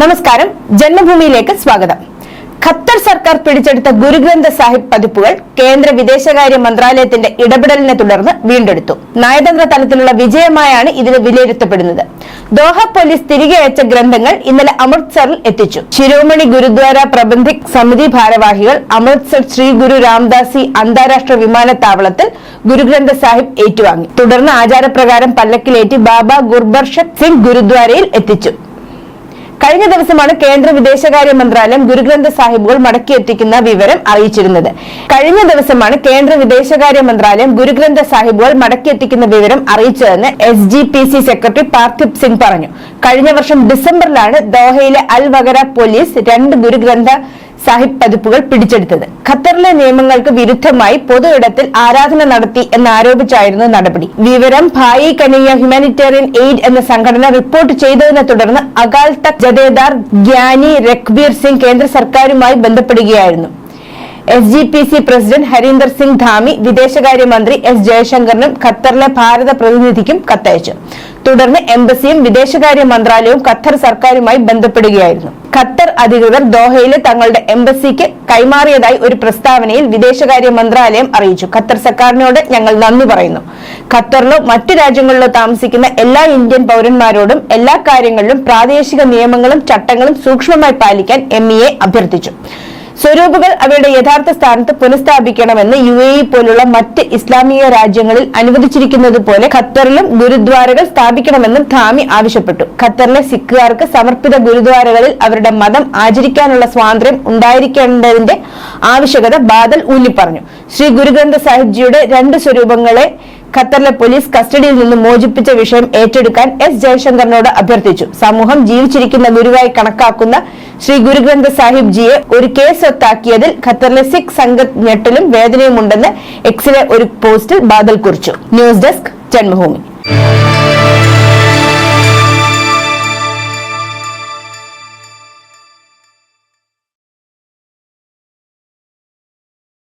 നമസ്കാരം. ജന്മഭൂമിയിലേക്ക് സ്വാഗതം. ഖത്തർ സർക്കാർ പിടിച്ചെടുത്ത ഗുരുഗ്രന്ഥ സാഹിബ് പതിപ്പുകൾ കേന്ദ്ര വിദേശകാര്യ മന്ത്രാലയത്തിന്റെ ഇടപെടലിനെ തുടർന്ന് വീണ്ടെടുത്തു. നയതന്ത്ര തലത്തിലുള്ള വിജയമായാണ് ഇതിന് വിലയിരുത്തപ്പെടുന്നത്. ദോഹ പോലീസ് തിരികെ അയച്ച ഗ്രന്ഥങ്ങൾ ഇന്നലെ അമൃത്സറിൽ എത്തിച്ചു. ശിരോമണി ഗുരുദ്വാര പ്രബന്ധിക് സമിതി ഭാരവാഹികൾ അമൃത്സർ ശ്രീ ഗുരു രാംദാസി അന്താരാഷ്ട്ര വിമാനത്താവളത്തിൽ ഗുരുഗ്രന്ഥ സാഹിബ് ഏറ്റുവാങ്ങി. തുടർന്ന് ആചാരപ്രകാരം പല്ലക്കിലേറ്റി ബാബ ഗുർബർഷത് സിംഗ് ഗുരുദ്വാരയിൽ എത്തിച്ചു. കഴിഞ്ഞ ദിവസമാണ് കേന്ദ്ര വിദേശകാര്യ മന്ത്രാലയം ഗുരുഗ്രന്ഥ സാഹിബുകൾ മടക്കിയെത്തിക്കുന്ന വിവരം അറിയിച്ചിരുന്നത്. കഴിഞ്ഞ ദിവസമാണ് കേന്ദ്ര വിദേശകാര്യ മന്ത്രാലയം ഗുരുഗ്രന്ഥ സാഹിബുകൾ മടക്കിയെത്തിക്കുന്ന വിവരം അറിയിച്ചതെന്ന് S G P C secretary Parthip Singh പറഞ്ഞു. കഴിഞ്ഞ വർഷം ഡിസംബറിലാണ് ദോഹയിലെ അൽ വഗര പോലീസ് രണ്ട് ഗുരുഗ്രന്ഥ സാഹിബ് പതിപ്പുകൾ പിടിച്ചെടുത്തത്. ഖത്തറിലെ നിയമങ്ങൾക്ക് വിരുദ്ധമായി പൊതു ഇടത്തിൽ ആരാധന നടത്തി എന്നാരോപിച്ചായിരുന്നു നടപടി. വിവരം ഭായി കനിയ ഹ്യൂമാനിറ്റേറിയൻ എയ്ഡ് എന്ന സംഘടന റിപ്പോർട്ട് ചെയ്തതിനെ തുടർന്ന് അകാൽ തക് ജദേദാർ ഗ്യാനി രഘ്ബീർ സിംഗ് കേന്ദ്ര സർക്കാരുമായി ബന്ധപ്പെടുകയായിരുന്നു. S G P C president Harinder Singh Dhami വിദേശകാര്യമന്ത്രി എസ് ജയശങ്കറിനും ഖത്തറിലെ ഭാരത പ്രതിനിധിക്കും കത്തയച്ചു. തുടർന്ന് എംബസിയും വിദേശകാര്യ മന്ത്രാലയവും ഖത്തർ സർക്കാരുമായി ബന്ധപ്പെടുകയായിരുന്നു. ഖത്തർ അധികൃതർ ദോഹയിലെ തങ്ങളുടെ എംബസിക്ക് കൈമാറിയതായി ഒരു പ്രസ്താവനയിൽ വിദേശകാര്യ മന്ത്രാലയം അറിയിച്ചു. ഖത്തർ സർക്കാരിനോട് ഞങ്ങൾ നന്ദി പറയുന്നു. ഖത്തറിലോ മറ്റു രാജ്യങ്ങളിലോ താമസിക്കുന്ന എല്ലാ ഇന്ത്യൻ പൗരന്മാരോടും എല്ലാ കാര്യങ്ങളിലും പ്രാദേശിക നിയമങ്ങളും ചട്ടങ്ങളും സൂക്ഷ്മമായി പാലിക്കാൻ എം അഭ്യർത്ഥിച്ചു. സ്വരൂപുകൾ അവയുടെ യഥാർത്ഥ സ്ഥാനത്ത് പുനഃസ്ഥാപിക്കണമെന്ന് യു എ പോലുള്ള മറ്റ് ഇസ്ലാമിക രാജ്യങ്ങളിൽ അനുവദിച്ചിരിക്കുന്നത് പോലെ ഖത്തറിലും ഗുരുദ്വാരകൾ സ്ഥാപിക്കണമെന്നും ധാമി ആവശ്യപ്പെട്ടു. ഖത്തറിലെ സിഖുകാർക്ക് സമർപ്പിത ഗുരുദ്വാരകളിൽ അവരുടെ മതം ആചരിക്കാനുള്ള സ്വാതന്ത്ര്യം ഉണ്ടായിരിക്കേണ്ടതിന്റെ ആവശ്യകത ബാദൽ ഊന്നിപ്പറഞ്ഞു. ശ്രീ ഗുരുഗ്രന്ഥ സാഹിബ്ജിയുടെ രണ്ട് സ്വരൂപങ്ങളെ ഖത്തറിലെ പോലീസ് കസ്റ്റഡിയിൽ നിന്ന് മോചിപ്പിച്ച വിഷയം ഏറ്റെടുക്കാൻ എസ് ജയശങ്കറിനോട് അഭ്യർത്ഥിച്ചു. സമൂഹം ജീവിച്ചിരിക്കുന്ന ഗുരുവായി കണക്കാക്കുന്ന ശ്രീ ഗുരുഗ്രന്ഥ സാഹിബ് ജിയെ ഒരു കേസ് ഒത്താക്കിയതിൽ ഖത്തറിലെ സിഖ് സംഘ ഞെട്ടലും വേദനയുമുണ്ടെന്ന് എക്സിലെ ഒരു പോസ്റ്റിൽ ബാദൽ കുറിച്ചു. News desk Janmabhumi.